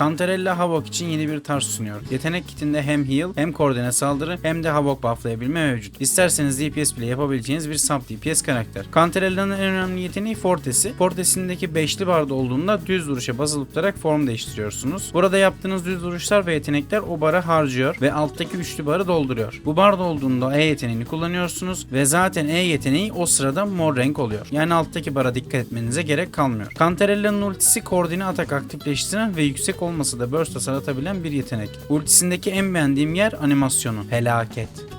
Cantarella Havok için yeni bir tarz sunuyor. Yetenek kitinde hem heal hem koordine saldırı hem de Havok bufflayabilme mevcut. İsterseniz DPS bile yapabileceğiniz bir sub DPS karakter. Cantarella'nın en önemli yeteneği Fortes'i. Fortes'indeki beşli barda olduğunda düz vuruşa basılı tutarak form değiştiriyorsunuz. Burada yaptığınız düz vuruşlar ve yetenekler o bara harcıyor ve alttaki üçlü barı dolduruyor. Bu barda olduğunda E yeteneğini kullanıyorsunuz ve zaten E yeteneği o sırada mor renk oluyor. Yani alttaki bara dikkat etmenize gerek kalmıyor. Cantarella'nın ultisi koordine atak aktifleştiren ve yüksek olmasa da burst hasar bir yetenek. Ultisindeki en beğendiğim yer animasyonu. Felaket.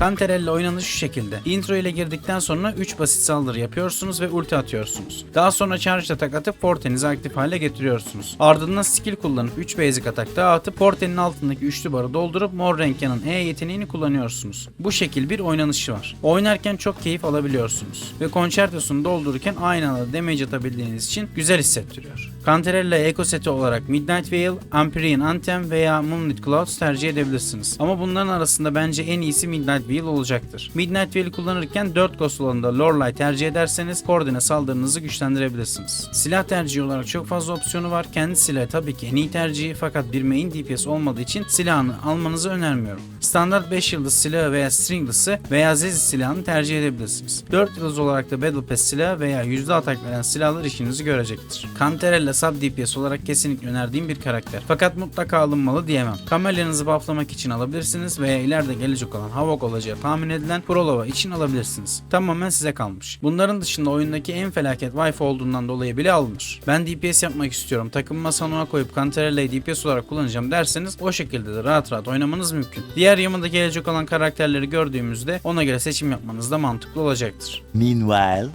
Cantarella oynanışı şu şekilde. Intro ile girdikten sonra 3 basit saldırı yapıyorsunuz ve ulti atıyorsunuz. Daha sonra charge atak atıp Forte'nizi aktif hale getiriyorsunuz. Ardından skill kullanıp 3 basic atak daha atıp Forte'nin altındaki üçlü barı doldurup mor renk yanan E yeteneğini kullanıyorsunuz. Bu şekil bir oynanışı var. Oynarken çok keyif alabiliyorsunuz. Ve konçertosunu doldururken aynı anda damage atabildiğiniz için güzel hissettiriyor. Cantarella Eco seti olarak Midnight Veil, Empyrean Anthem veya Moonlit Clouds tercih edebilirsiniz. Ama bunların arasında bence en iyisi Midnight Veil olacaktır. Midnight Veil'i kullanırken 4 ghost olanında Lorelei tercih ederseniz koordine saldırınızı güçlendirebilirsiniz. Silah tercihi olarak çok fazla opsiyonu var. Kendi silahı tabii ki en iyi tercihi fakat bir main DPS olmadığı için silahını almanızı önermiyorum. Standart 5 yıldız silahı veya Stringless'ı veya Zezi silahını tercih edebilirsiniz. 4 yıldız olarak da Battle Pass silahı veya yüzde atak veren silahlar işinizi görecektir. Cantarella sub DPS olarak kesinlikle önerdiğim bir karakter. Fakat mutlaka alınmalı diyemem. Kamelyanızı bufflamak için alabilirsiniz veya ileride gelecek olan Havok olacağı tahmin edilen Prolova için alabilirsiniz. Tamamen size kalmış. Bunların dışında oyundaki en felaket wifi olduğundan dolayı bile alınır. Ben DPS yapmak istiyorum. Takımıma Sanoa koyup Cantarella'yı DPS olarak kullanacağım derseniz o şekilde de rahat rahat oynamanız mümkün. Diğer yamada gelecek olan karakterleri gördüğümüzde ona göre seçim yapmanız da mantıklı olacaktır. Meanwhile,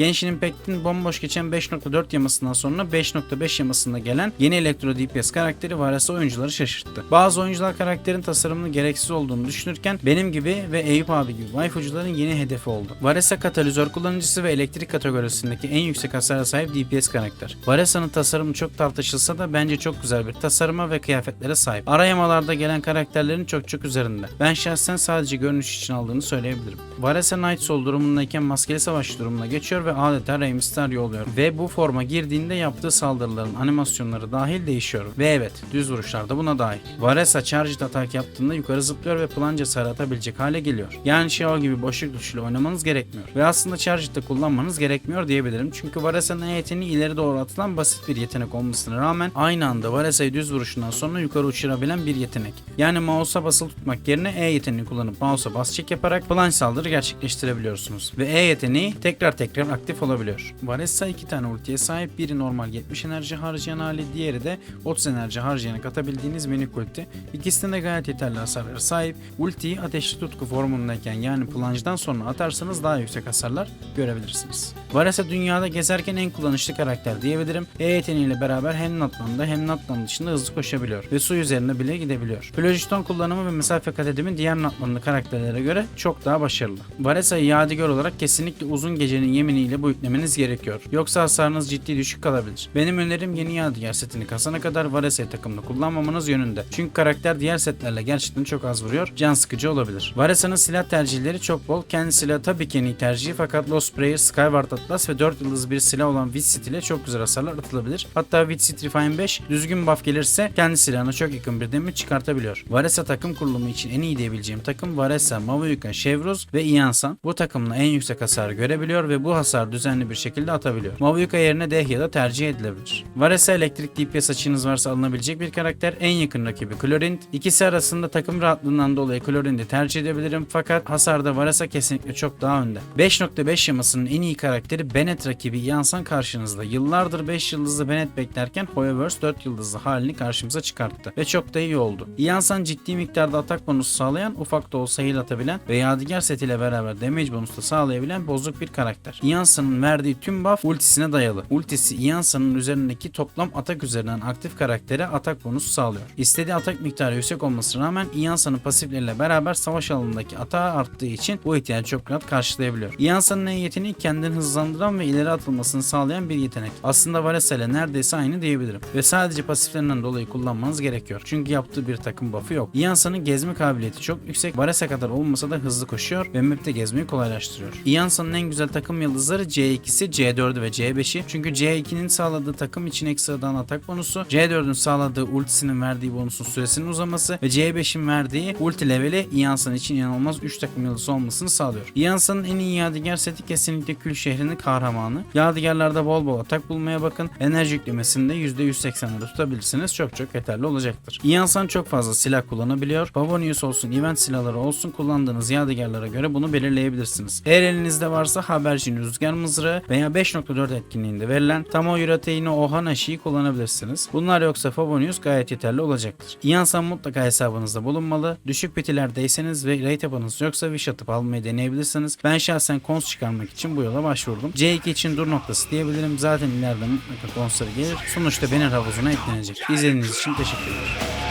Genshin Impact'in bomboş geçen 5.4 yamasından sonra 5.5 yamasında gelen yeni Elektro DPS karakteri Varese oyuncuları şaşırttı. Bazı oyuncular karakterin tasarımının gereksiz olduğunu düşünürken benim gibi ve Eyüp abi gibi waifucuların yeni hedefi oldu. Varese katalizör kullanıcısı ve elektrik kategorisindeki en yüksek hasara sahip DPS karakter. Varesa'nın tasarımı çok tartışılsa da bence çok güzel bir tasarıma ve kıyafetlere sahip. Ara yamalarda gelen karakterlerin çok çok üzerinde. Ben şahsen sadece görünüş için aldığını söyleyebilirim. Varese Night Soul durumundayken maskeli savaş durumuna geçiyor ve adeta Rey Mysterio oluyor. Ve bu forma girdiğinde yaptığı saldırıların animasyonları dahil değişiyor. Ve evet düz vuruşlar da buna dahil. Varesa charged atak yaptığında yukarı zıplıyor ve planca sarı atabilecek hale geliyor. Yani Xiao gibi boşluk tuşuyla oynamanız gerekmiyor. Ve aslında charged'da kullanmanız gerekmiyor diyebilirim. Çünkü Varesa'nın yeteneği ileri doğru atılan basit bir yetenek olmasına rağmen aynı anda Varesa'yı düz vuruşundan sonra yukarı uçurabilen bir yetenek. Yani mouse'a basılı tutmak yerine E yeteneğini kullanıp mouse'a bas çek yaparak planç saldırı gerçekleştirebiliyorsunuz. Ve E yeteneği tekrar tekrar olabiliyor. Varesa iki tane ultiye sahip. Biri normal 70 enerji harcayan hali, diğeri de 30 enerji harcayarak atabildiğiniz minik ulti. İkisinde de gayet yeterli hasarlara sahip. Ultiyi ateşli tutku formundayken yani plunge'dan sonra atarsanız daha yüksek hasarlar görebilirsiniz. Varesa dünyada gezerken en kullanışlı karakter diyebilirim. E yeteneğiyle beraber hem Natlan'da hem Natlan dışında hızlı koşabiliyor ve su üzerinde bile gidebiliyor. Phlogiston kullanımı ve mesafe kat edimi diğer Natlan'lı karakterlere göre çok daha başarılı. Varesa'yı yadigar olarak kesinlikle uzun gecenin yeminiyle bu yüklemeniz gerekiyor. Yoksa hasarınız ciddi düşük kalabilir. Benim önerim yeni yadigar setini kasana kadar Varesa'yı takımda kullanmamanız yönünde. Çünkü karakter diğer setlerle gerçekten çok az vuruyor. Can sıkıcı olabilir. Varesa'nın silah tercihleri çok bol. Kendi silahı tabii ki en iyi tercihi fakat Lost Prayer, Skyward Atlas ve 4 yıldız bir silah olan Witsit ile çok güzel hasarlar atılabilir. Hatta Witsit Refine 5 düzgün buff gelirse kendi silahına çok yakın bir damage çıkartabiliyor. Varesa takım kurulumu için en iyi diyebileceğim takım Varesa, Mavuyuka, Chevroz ve Iansan. Bu takımla en yüksek hasarı görebiliyor ve bu hasar düzenli bir şekilde atabiliyor. Mavuyuka yerine Dehya da tercih edilebilir. Varesa elektrik DPS açığınız varsa alınabilecek bir karakter. En yakın rakibi Chlorint. İkisi arasında takım rahatlığından dolayı Chlorint'i tercih edebilirim fakat hasarda Varesa kesinlikle çok daha önde. 5.5 yamasının en iyi karakteri Bennett rakibi Yansan karşınızda. Yıllardır 5 yıldızlı Bennett beklerken Hoyoverse 4 yıldızlı halini karşımıza çıkarttı ve çok da iyi oldu. Yansan ciddi miktarda atak bonusu sağlayan, ufak da olsa heal atabilen ve yadigar setiyle beraber damage bonusu da sağlayabilen bozuk bir karakter. Iansa'nın verdiği tüm buff ultisine dayalı. Ultisi Iansa'nın üzerindeki toplam atak üzerinden aktif karaktere atak bonusu sağlıyor. İstediği atak miktarı yüksek olmasına rağmen Iansa'nın pasifleriyle beraber savaş alanındaki atağı arttığı için bu ihtiyacı çok rahat karşılayabiliyor. Iansa'nın en yeteneği kendini hızlandıran ve ileri atılmasını sağlayan bir yetenek. Aslında Varese ile neredeyse aynı diyebilirim. Ve sadece pasiflerinden dolayı kullanmanız gerekiyor. Çünkü yaptığı bir takım buff'ı yok. Iansa'nın gezme kabiliyeti çok yüksek. Varese kadar olmasa da hızlı koşuyor ve map'te gezmeyi kolaylaştırıyor. Iansa'nın en güzel takım yıldızları C2'si, C4'ü ve C5'i. Çünkü C2'nin sağladığı takım için ekstradan atak bonusu, C4'ün sağladığı ultisinin verdiği bonusun süresinin uzaması ve C5'in verdiği ulti leveli Iansa'nın için inanılmaz 3 takım yıldızı olmasını sağlıyor. Iansa'nın en iyi yadigar seti kesinlikle Kül şehrinin kahramanı. Yadigarlarda bol bol atak bulmaya bakın. Enerji yüklemesini de %180'de tutabilirsiniz. Çok çok yeterli olacaktır. Iansa'nın çok fazla silah kullanabiliyor. Favonius olsun, event silahları olsun kullandığınız yadigarlara göre bunu belirleyebilirsiniz. Eğer elinizde varsa habercinin rüzgar mızrağı veya 5.4 etkinliğinde verilen Tamo Yurateino Ohanashi'yi kullanabilirsiniz. Bunlar yoksa Favonius gayet yeterli olacaktır. Iansa'nın mutlaka hesabınızda bulunmalı. Düşük bitilerdeyseniz ve rate tabanınız yoksa wish atıp almayı deneyebilirsiniz. Ben şahsen cons çıkarmak için bu yola başvurdum. C2 için dur noktası diyebilirim. Zaten ileride mutlaka konsları gelir. Sonuçta benim havuzuna eklenecek. İzlediğiniz için teşekkür ederim.